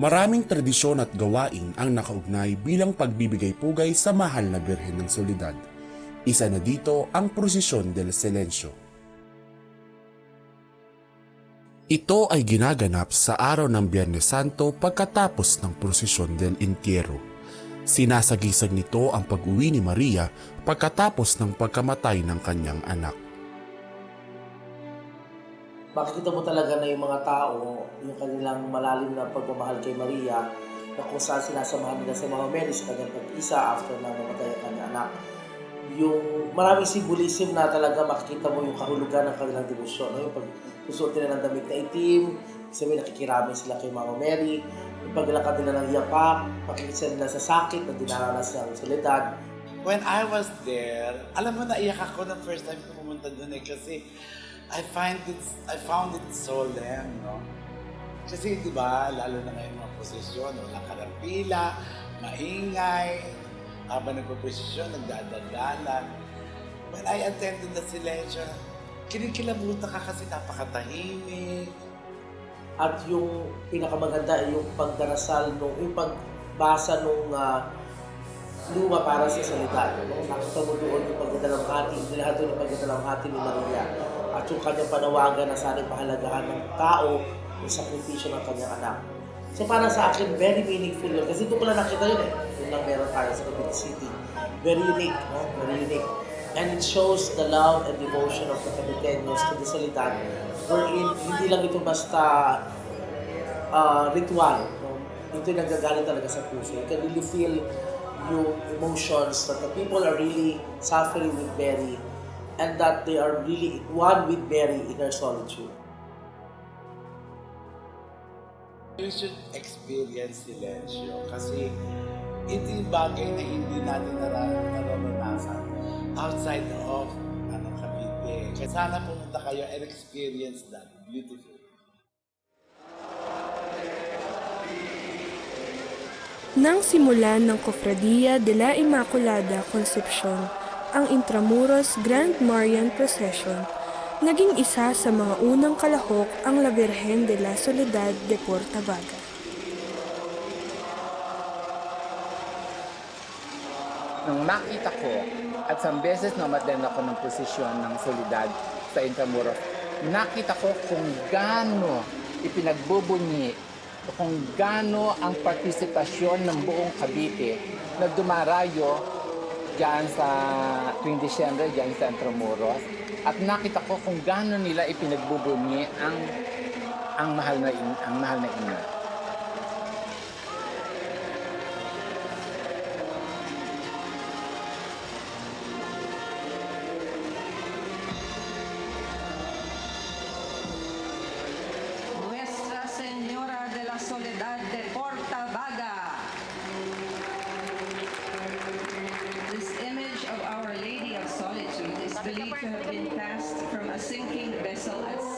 Maraming tradisyon at gawain ang nakaugnay bilang pagbibigay pugay sa mahal na Birhen ng Soledad. Isa na dito ang Prosesyon del Silencio. Ito ay ginaganap sa araw ng Biyernes Santo pagkatapos ng Prosesyon del Entierro. Sinasagisag nito ang pag-uwi ni Maria pagkatapos ng pagkamatay ng kanyang anak. Makikita mo talaga na yung mga tao, yung kanilang malalim na pagmamahal kay Maria, na kung saan sinasamahan nila sa mga Mary sa kanyang pag-isa after na mamatay ang kanyang anak. Yung maraming symbolism na talaga makikita mo yung kahulugan ng kanilang devotion. No? Yung pagsusuot nila ng damit na itim, sabi nakikiramin sila kay Mama Mary, yung paglalakad nila ng yapak, pakikisa nila sa sakit na dinaranas ng soledad, When I was there, alam mo, naiyak ako ng first time ko pumunta doon eh kasi I find it, I found it solemn, no? Kasi di ba, lalo na ngayon mga posisyon, walang karampila, maingay, habang nagpo-posisyon, nagdadagalan. When I attended the silencio, kinikilabutan ka kasi napakatahimik. At yung pinakamaganda ay yung pagdarasal nung yung pagbasa nung ah, luma para sa salita. No? Nakita mo doon yung pagdadalamhati, lahat yung pagdadalamhati ni Maria. At yung kanyang panawagan na sana'y pahalagahan ng tao yung sakripisyo ng kanyang anak. So para sa akin, very meaningful yun. Kasi doon ko lang nakita yun eh. Yun lang meron tayo sa Cavite City. Very unique, no? Very unique. And it shows the love and devotion of the Caviteños to the Solitan wherein hindi lang ito basta uh, ritual. No? Ito yung talaga sa puso. You can really feel yung emotions that the people are really suffering with Mary and that they are really one with Mary in her solitude. You should experience silencio kasi ito yung bagay na hindi natin nara- nararanasan outside of ano, Cavite. Kaya sana pumunta kayo and experience that. Beautiful. Nang simulan ng Cofradia de la Immaculada Concepcion ang Intramuros Grand Marian Procession, naging isa sa mga unang kalahok ang La Virgen de la Soledad de Portabaga. Nung makita ko at isang beses na umaten ako ng posisyon ng solidad sa Intramuros, nakita ko kung gaano ipinagbubunyi kung gaano ang partisipasyon ng buong Cavite na dumarayo diyan sa tuwing Disyembre diyan sa Intramuros at nakita ko kung gaano nila ipinagbubunyi ang ang mahal na in, ang mahal na ina. Salários.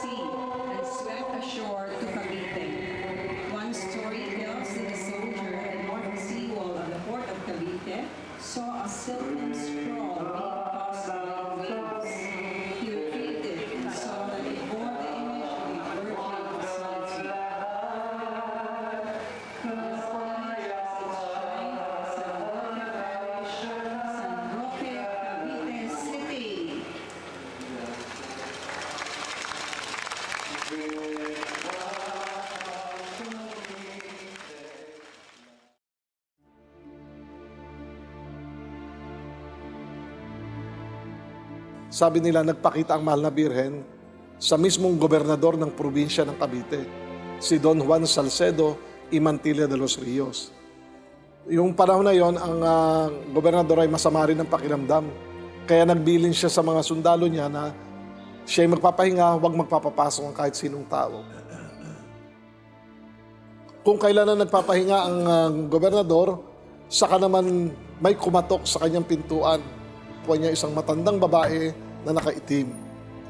Sabi nila nagpakita ang mahal na birhen sa mismong gobernador ng probinsya ng Cavite, si Don Juan Salcedo Imantilla de los Rios. Yung panahon na yon, ang ah, gobernador ay masama rin ng pakiramdam. Kaya nagbilin siya sa mga sundalo niya na siya ay magpapahinga, huwag magpapapasok ang kahit sinong tao. Kung kailan na nagpapahinga ang ah, gobernador, saka naman may kumatok sa kanyang pintuan. Puwan niya isang matandang babae na nakaitim.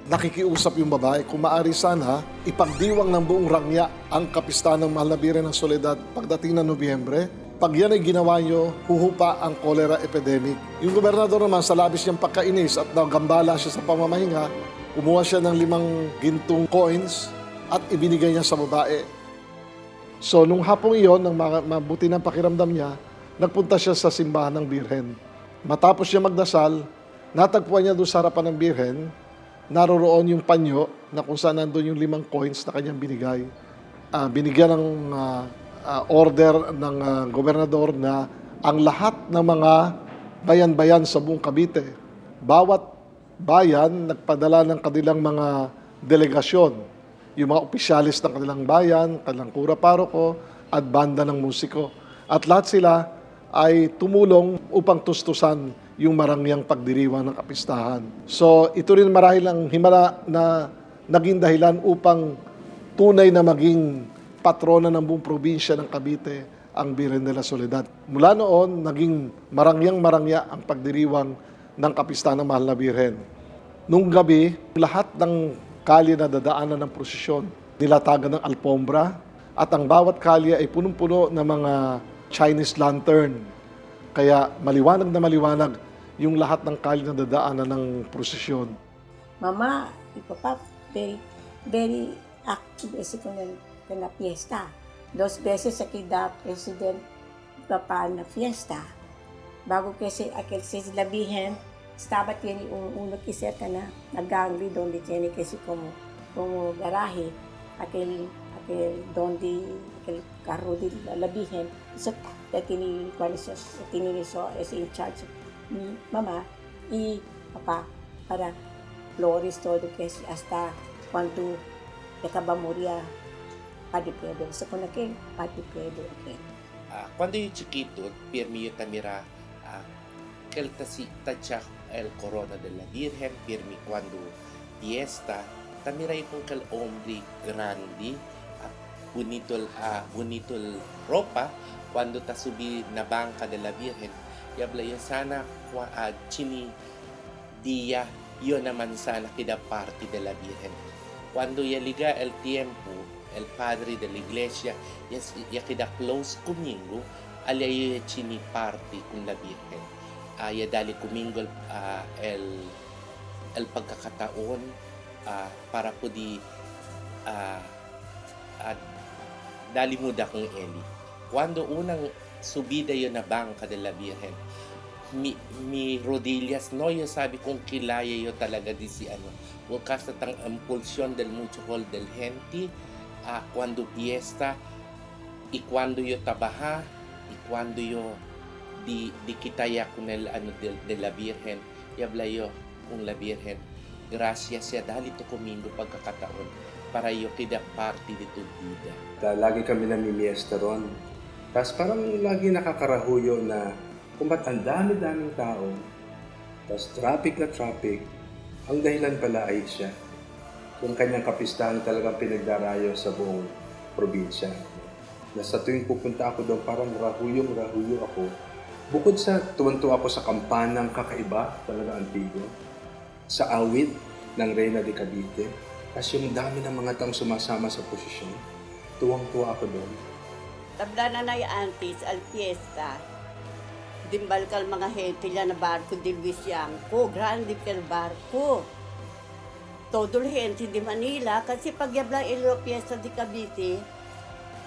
Nakikiusap yung babae, kung maaari sana, ipagdiwang ng buong rangya ang kapistahan ng mahal na Birhen ng Soledad pagdating ng Nobyembre. Pag yan ay ginawa nyo, huhupa ang cholera epidemic. Yung gobernador naman sa labis niyang pagkainis at nagambala siya sa pamamahinga, kumuha siya ng limang gintong coins at ibinigay niya sa babae. So, nung hapong iyon, nang ma- mabuti ng pakiramdam niya, nagpunta siya sa simbahan ng Birhen. Matapos siya magdasal, natagpuan niya doon sa harapan ng Birhen, naroroon yung panyo na kung saan nandun yung limang coins na kanyang binigay. Ah, binigyan ng ah, ah, order ng ah, gobernador na ang lahat ng mga bayan-bayan sa buong Cavite, bawat bayan nagpadala ng kanilang mga delegasyon, yung mga opisyalis ng kanilang bayan, kanilang kura paroko, at banda ng musiko. At lahat sila ay tumulong upang tustusan yung marangyang pagdiriwang ng kapistahan. So ito rin marahil ang himala na naging dahilan upang tunay na maging patrona ng buong probinsya ng Cavite ang Birhen de la Soledad. Mula noon, naging marangyang-marangya ang pagdiriwang ng kapistahan ng Mahal na Birhen. Nung gabi, lahat ng kalye na dadaanan ng prosesyon, nilatagan ng alpombra, at ang bawat kalye ay punong-puno ng mga Chinese lantern. Kaya maliwanag na maliwanag yung lahat ng kalye na dadaanan ng prosesyon. Mamá y papá very, very active ese con, el, con fiesta. Dos veces aquí da president papá en la fiesta. Bago kasi aquel si la Virgen, estaba tiene un, uno que na, na gangli donde tiene que si como, como garaje, aquel, aquel donde aquel carro de la, Virgen, eso tiene, cuál es, tiene eso, ese in charge mi mamá y papá para flores, todo que es hasta cuando acaba moría Padre Pedro. Sa con aquel, Padre Pedro. aquel. Ah, cuando yo chiquito, yo tamira ah, que el tacha el corona de la Virgen, pirmi cuando fiesta, tamira yo con el hombre grande, bonito, el- ah, bonito el ropa, cuando ta subí na banca de la Virgen, y habla sana, kwa- ah, chini día, yo naman sana kida parte de la Virgen. Cuando ya liga el tiempo, el padre de la iglesia, ya, queda close conmigo, alya yo chini parte con la Virgen. Ya dali conmigo ah, el, el pagkakataon ah, para po di ah, ah, dali muda kong Eli. Cuando unang subida yo na banca de la Virgen, mi, mi rodillas, no, yo sabi kung kilaya yo talaga di si ano. Na tang impulsyon del mucho hol del gente, ah, cuando fiesta, y cuando yo trabaja, y cuando yo di, di kitaya con el ano de, de la Virgen, y habla yo con la Virgen. Gracias siya dahil ito kumindo pagkakataon para yo kida parte dito vida. Ta- lagi kami namimiesta ron. Tapos parang lagi nakakarahuyo na kung ba't ang dami-daming tao, tapos traffic na traffic, ang dahilan pala ay siya. Kung kanyang kapistahan talagang pinagdarayo sa buong probinsya. Na sa tuwing pupunta ako doon, parang rahuyong rahuyo ako. Bukod sa tuwan-tuwa ako sa kampanang kakaiba, talaga antigo, sa awit ng Reyna de Cavite, tapos yung dami ng mga taong sumasama sa posisyon, tuwang-tuwa ako doon. Tabla na na antes al fiesta. Dimbal kal mga gente ya na barco di Luisianco. Grande kal barco. Todo gente di Manila. Kasi pag yabla ilo fiesta di Cavite,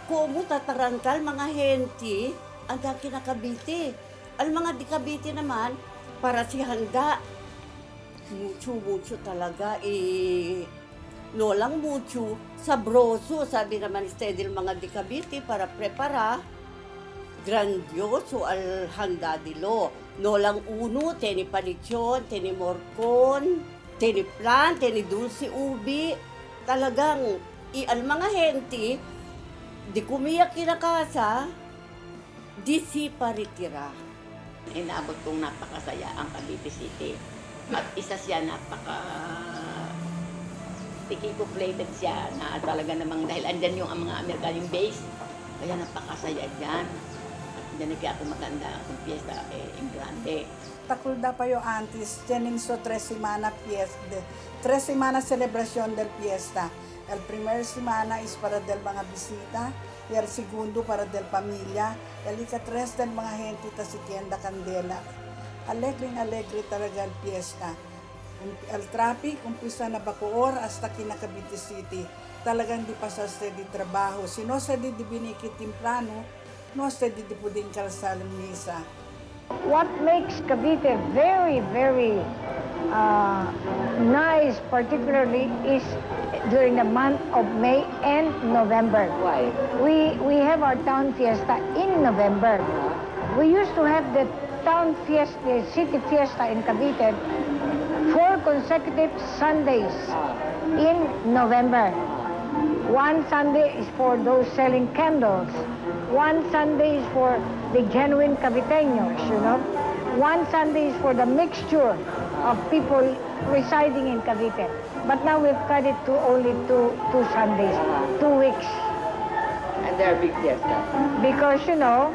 kumo tatarantal mga gente ang daki na Cavite. Al mga di Cavite naman, para si handa. Mucho, mucho talaga. Eh, no lang mucho, sabroso, sabi naman steady mga di para prepara. Grandioso al handa dilo. No lang uno, teni palichon, teni morcon, teni plan, teni dulce ubi. Talagang, i al mga henti, di kumiyak kinakasa, di si paritira. Inaabot kong napakasaya ang Cavite City. At isa siya napaka tikiko plated siya na talaga namang dahil andyan yung ang mga American base. Kaya napakasaya dyan. At na kaya ako maganda kung piyesta eh, in grande. Takulda pa yo antes, tienen so tres semana fiesta, tres semanas celebración del fiesta. El primer semana es para del mga bisita, y el segundo para del familia, el ika-tres del mga gente ta si tienda candela. Alegre alegre talaga el fiesta. El traffic, umpisa na Bacoor hasta Kinacabiti City. Talagang di pa sa steady trabaho. Si no steady di biniki temprano, no steady di puding kalsal misa. What makes Cavite very, very uh, nice, particularly, is during the month of May and November. Why? We we have our town fiesta in November. We used to have the town fiesta, city fiesta in Cavite, four consecutive Sundays in November. One Sunday is for those selling candles. One Sunday is for the genuine Caviteños, you know. One Sunday is for the mixture of people residing in Cavite. But now we've cut it to only two, two Sundays, two weeks. And they're big fiesta. Because, you know,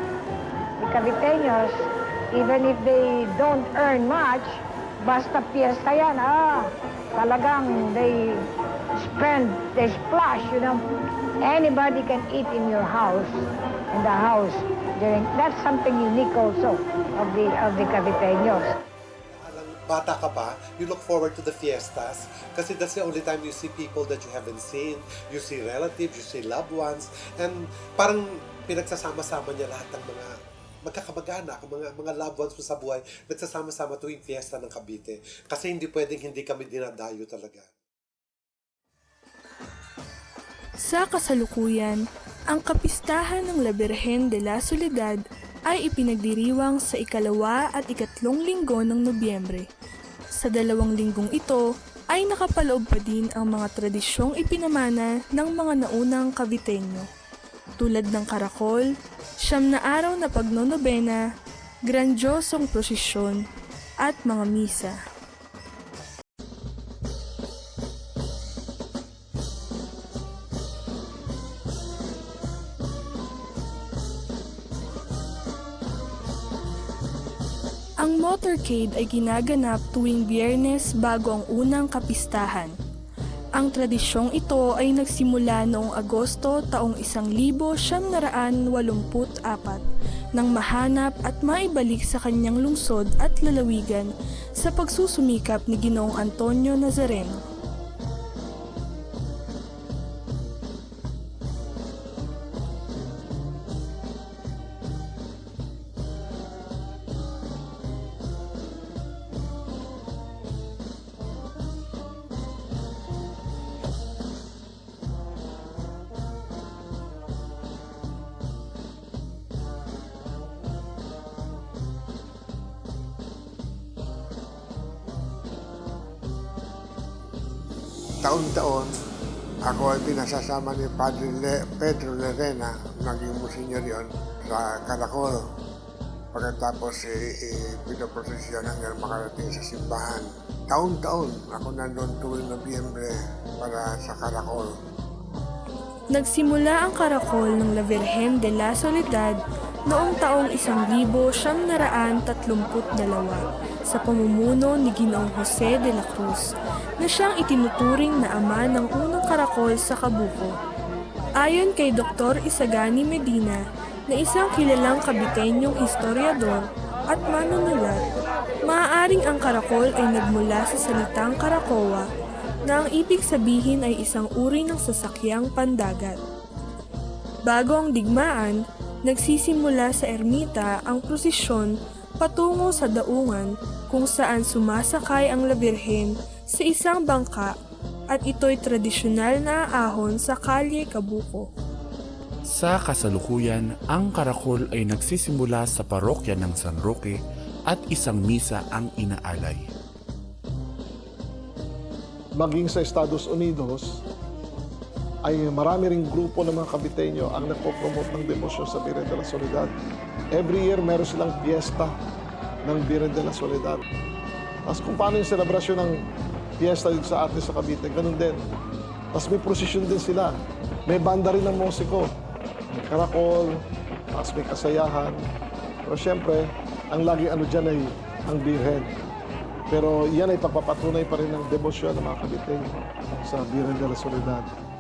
the Caviteños, even if they don't earn much, basta fiesta yan, ah, talagang they spend, they splash, you know. Anybody can eat in your house, in the house. During, that's something unique also of the, of the Caviteños. bata ka pa, you look forward to the fiestas kasi that's the only time you see people that you haven't seen. You see relatives, you see loved ones, and parang pinagsasama-sama niya lahat ng mga magkakamag-anak, mga, mga loved ones mo sa buhay, nagsasama-sama tuwing fiesta ng Cavite. Kasi hindi pwedeng hindi kami dinadayo talaga. Sa kasalukuyan, ang kapistahan ng La Virgen de la Soledad ay ipinagdiriwang sa ikalawa at ikatlong linggo ng Nobyembre. Sa dalawang linggong ito ay nakapaloob pa din ang mga tradisyong ipinamana ng mga naunang Caviteño. Tulad ng karakol, siyam na araw na pagnonobena, grandiosong prosesyon, at mga misa. Ang motorcade ay ginaganap tuwing biyernes bago ang unang kapistahan. Ang tradisyong ito ay nagsimula noong Agosto taong 1984 nang mahanap at maibalik sa kanyang lungsod at lalawigan sa pagsusumikap ni Ginoong Antonio Nazareno. Taon-taon, ako ay pinasasama ni Padre Le- Pedro Lerena, naging musinyor yon sa Caracol. Pagkatapos, eh, eh, pinaprosesyon hanggang makarating sa simbahan. Taon-taon, ako nandun tuwing Nobyembre para sa Caracol. Nagsimula ang karakol ng La Virgen de la Soledad noong taong 1932 sa pamumuno ni Ginoong Jose de la Cruz na siyang itinuturing na ama ng unang karakol sa Kabuko. Ayon kay Dr. Isagani Medina na isang kilalang kabitenyong historiador at manunulat, maaaring ang karakol ay nagmula sa salitang karakowa na ang ibig sabihin ay isang uri ng sasakyang pandagat. Bago ang digmaan, nagsisimula sa ermita ang prosesyon patungo sa daungan kung saan sumasakay ang La Virgen sa isang bangka at ito'y tradisyonal na ahon sa Kalye Kabuko. Sa kasalukuyan, ang karakol ay nagsisimula sa parokya ng San Roque at isang misa ang inaalay. maging sa Estados Unidos, ay marami ring grupo ng mga Kabiteño ang nagpo-promote ng demosyon sa Virgen de la Soledad. Every year, meron silang fiesta ng Virgen de la Soledad. Tapos kung paano yung selebrasyon ng fiesta dito sa atin sa Cavite, ganun din. Tapos may prosesyon din sila. May banda rin ng musiko. May karakol, tapos may kasayahan. Pero syempre, ang lagi ano dyan ay ang Birhen. Pero yan ay pagpapatunay pa rin ng debosyon ng mga Kabiteño sa Virgen de la Soledad.